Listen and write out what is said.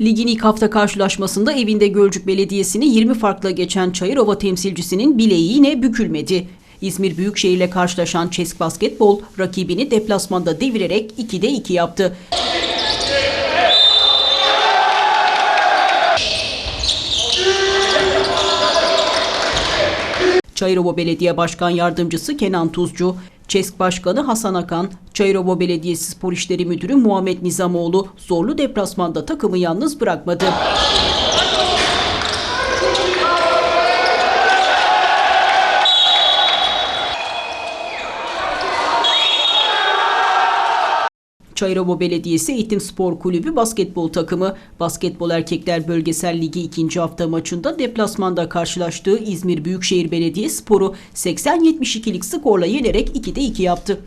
Ligin ilk hafta karşılaşmasında evinde Gölcük Belediyesi'ni 20 farkla geçen Çayırova temsilcisinin bileği yine bükülmedi. İzmir Büyükşehir ile karşılaşan Çesk Basketbol rakibini deplasmanda devirerek 2'de 2 yaptı. Çayırova Belediye Başkan Yardımcısı Kenan Tuzcu, ÇESK Başkanı Hasan Akan, Çayırova Belediyesi Spor İşleri Müdürü Muhammed Nizamoğlu zorlu deplasmanda takımı yalnız bırakmadı. Çayırova Belediyesi Eğitim Spor Kulübü basketbol takımı Basketbol Erkekler Bölgesel Ligi 2. hafta maçında deplasmanda karşılaştığı İzmir Büyükşehir Belediye Sporu 80-72'lik skorla yenerek 2'de 2 yaptı.